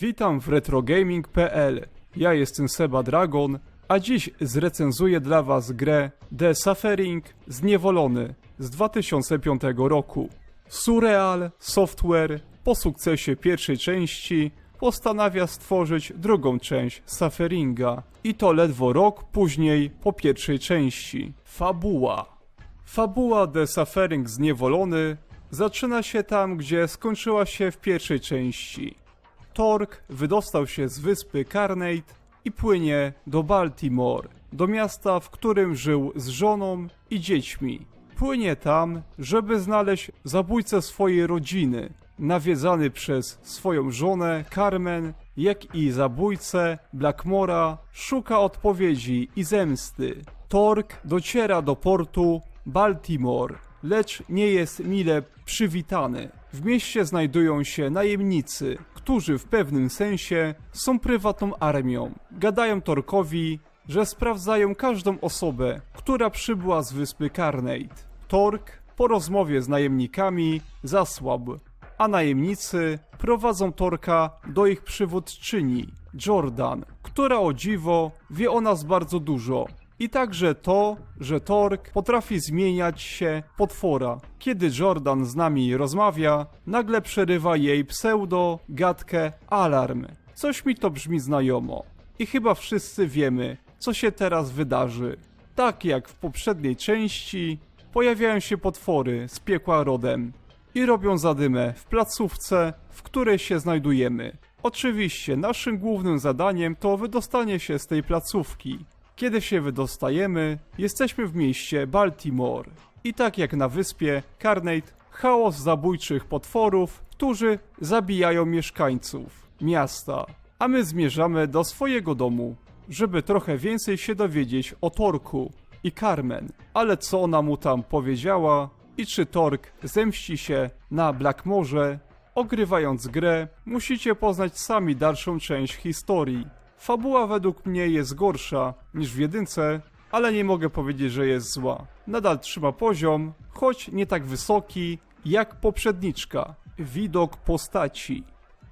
Witam w retrogaming.pl. Ja jestem Seba Dragon, a dziś zrecenzuję dla Was grę The Suffering Zniewolony z 2005 roku. Surreal Software po sukcesie pierwszej części postanawia stworzyć drugą część Sufferinga i to ledwo rok później po pierwszej części. Fabuła Fabuła The Suffering Zniewolony zaczyna się tam, gdzie skończyła się w pierwszej części. Tork wydostał się z wyspy Carnate i płynie do Baltimore, do miasta, w którym żył z żoną i dziećmi. Płynie tam, żeby znaleźć zabójcę swojej rodziny, nawiedzany przez swoją żonę Carmen, jak i zabójcę Blackmora, szuka odpowiedzi i zemsty. Tork dociera do portu Baltimore, lecz nie jest mile przywitany. W mieście znajdują się najemnicy, którzy w pewnym sensie są prywatną armią. Gadają Torkowi, że sprawdzają każdą osobę, która przybyła z wyspy Carnate. Tork po rozmowie z najemnikami zasłabł, a najemnicy prowadzą Torka do ich przywódczyni, Jordan, która o dziwo wie o nas bardzo dużo. I także to, że Tork potrafi zmieniać się potwora. Kiedy Jordan z nami rozmawia, nagle przerywa jej pseudo, gadkę, alarm. Coś mi to brzmi znajomo. I chyba wszyscy wiemy, co się teraz wydarzy. Tak jak w poprzedniej części, pojawiają się potwory z piekła rodem i robią zadymę w placówce, w której się znajdujemy. Oczywiście naszym głównym zadaniem to wydostanie się z tej placówki. Kiedy się wydostajemy, jesteśmy w mieście Baltimore. I tak jak na wyspie Carnate, chaos zabójczych potworów, którzy zabijają mieszkańców miasta. A my zmierzamy do swojego domu, żeby trochę więcej się dowiedzieć o Torku i Carmen. Ale co ona mu tam powiedziała i czy Tork zemści się na Blackmorze, ogrywając grę, musicie poznać sami dalszą część historii. Fabuła według mnie jest gorsza niż w jedynce, ale nie mogę powiedzieć, że jest zła. Nadal trzyma poziom, choć nie tak wysoki jak poprzedniczka. Widok postaci.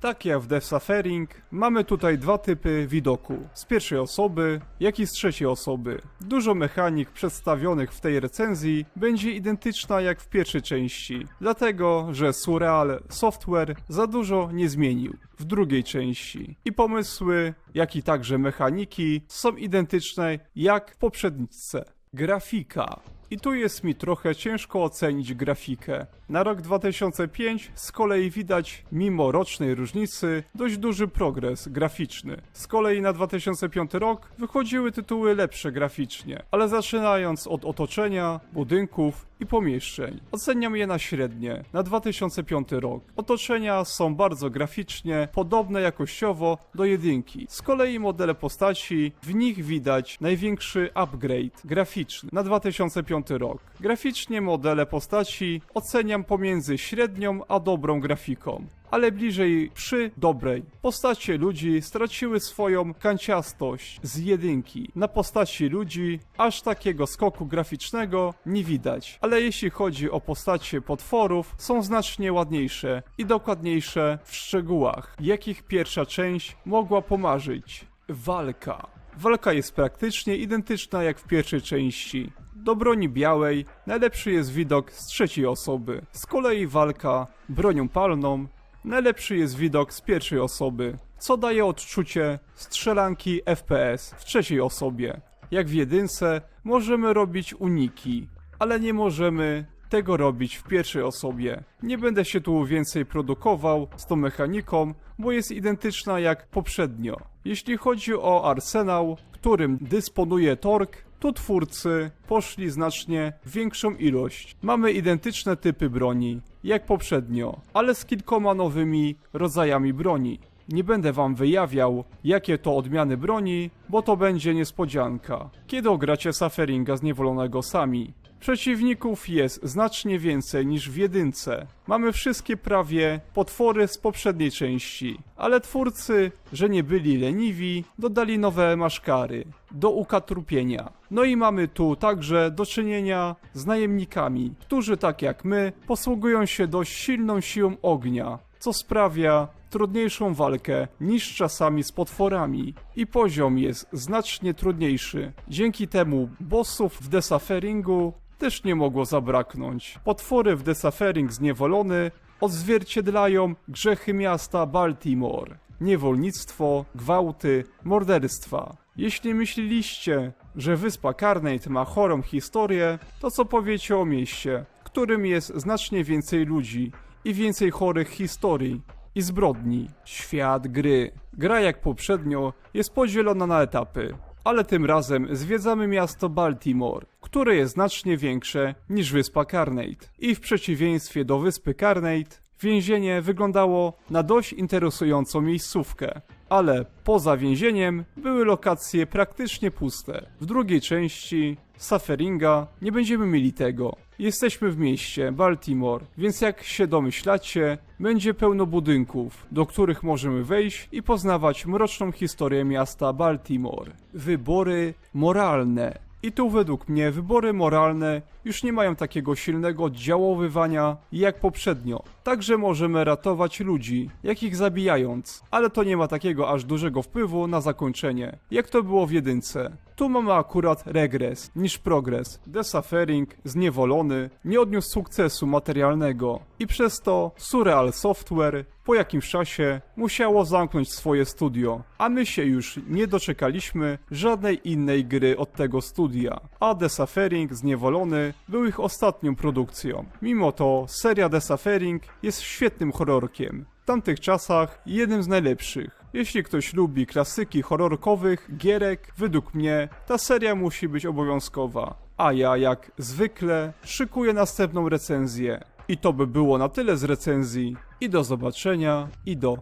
Tak jak w Death Suffering, mamy tutaj dwa typy widoku. Z pierwszej osoby, jak i z trzeciej osoby. Dużo mechanik przedstawionych w tej recenzji będzie identyczna jak w pierwszej części, dlatego że Surreal Software za dużo nie zmienił w drugiej części. I pomysły, jak i także mechaniki są identyczne jak w poprzedniczce. Grafika. I tu jest mi trochę ciężko ocenić grafikę. Na rok 2005 z kolei widać, mimo rocznej różnicy, dość duży progres graficzny. Z kolei na 2005 rok wychodziły tytuły lepsze graficznie, ale zaczynając od otoczenia, budynków i pomieszczeń. Oceniam je na średnie, na 2005 rok. Otoczenia są bardzo graficznie podobne jakościowo do jedynki. Z kolei modele postaci, w nich widać największy upgrade graficzny na 2005 rok. Graficznie modele postaci oceniam pomiędzy średnią a dobrą grafiką ale bliżej przy dobrej. Postacie ludzi straciły swoją kanciastość z jedynki. Na postaci ludzi aż takiego skoku graficznego nie widać, ale jeśli chodzi o postacie potworów, są znacznie ładniejsze i dokładniejsze w szczegółach, jakich pierwsza część mogła pomarzyć. Walka. Walka jest praktycznie identyczna jak w pierwszej części. Do broni białej najlepszy jest widok z trzeciej osoby. Z kolei walka bronią palną najlepszy jest widok z pierwszej osoby, co daje odczucie strzelanki FPS w trzeciej osobie. Jak w jedynce możemy robić uniki, ale nie możemy tego robić w pierwszej osobie. Nie będę się tu więcej produkował z tą mechaniką, bo jest identyczna jak poprzednio. Jeśli chodzi o arsenał, którym dysponuje Tork, tu twórcy poszli znacznie większą ilość. Mamy identyczne typy broni, jak poprzednio, ale z kilkoma nowymi rodzajami broni. Nie będę wam wyjawiał, jakie to odmiany broni, bo to będzie niespodzianka, kiedy ogracie Sufferinga zniewolonego sami. Przeciwników jest znacznie więcej niż w jedynce. Mamy wszystkie prawie potwory z poprzedniej części, ale twórcy, że nie byli leniwi, dodali nowe maszkary do ukatrupienia. No i mamy tu także do czynienia z najemnikami, którzy tak jak my posługują się dość silną siłą ognia, co sprawia trudniejszą walkę niż czasami z potworami i poziom jest znacznie trudniejszy. Dzięki temu bossów w Desufferingu też nie mogło zabraknąć. Potwory w Desuffering zniewolony odzwierciedlają grzechy miasta Baltimore. Niewolnictwo, gwałty, morderstwa. Jeśli myśleliście, że wyspa Carnate ma chorą historię, to co powiecie o mieście, którym jest znacznie więcej ludzi i więcej chorych historii i zbrodni. Świat gry. Gra jak poprzednio jest podzielona na etapy, ale tym razem zwiedzamy miasto Baltimore, które jest znacznie większe niż wyspa Carnate. I w przeciwieństwie do wyspy Carnate, więzienie wyglądało na dość interesującą miejscówkę. Ale poza więzieniem były lokacje praktycznie puste. W drugiej części Sufferinga nie będziemy mieli tego. Jesteśmy w mieście Baltimore, więc jak się domyślacie, będzie pełno budynków, do których możemy wejść i poznawać mroczną historię miasta Baltimore. Wybory moralne. I tu według mnie wybory moralne już nie mają takiego silnego oddziaływania jak poprzednio. Także możemy ratować ludzi, jak ich zabijając, ale to nie ma takiego aż dużego wpływu na zakończenie, jak to było w jedynce. Tu mamy akurat regres niż progres. Desuffering, zniewolony, nie odniósł sukcesu materialnego i przez to Surreal Software po jakimś czasie musiało zamknąć swoje studio, a my się już nie doczekaliśmy żadnej innej gry od tego studia. A Desuffering, zniewolony był ich ostatnią produkcją. Mimo to seria Desuffering jest świetnym horrorkiem. W tamtych czasach jednym z najlepszych. Jeśli ktoś lubi klasyki horrorkowych, gierek, według mnie ta seria musi być obowiązkowa. A ja jak zwykle szykuję następną recenzję. I to by było na tyle z recenzji. I do zobaczenia, i do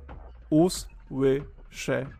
usłyszenia.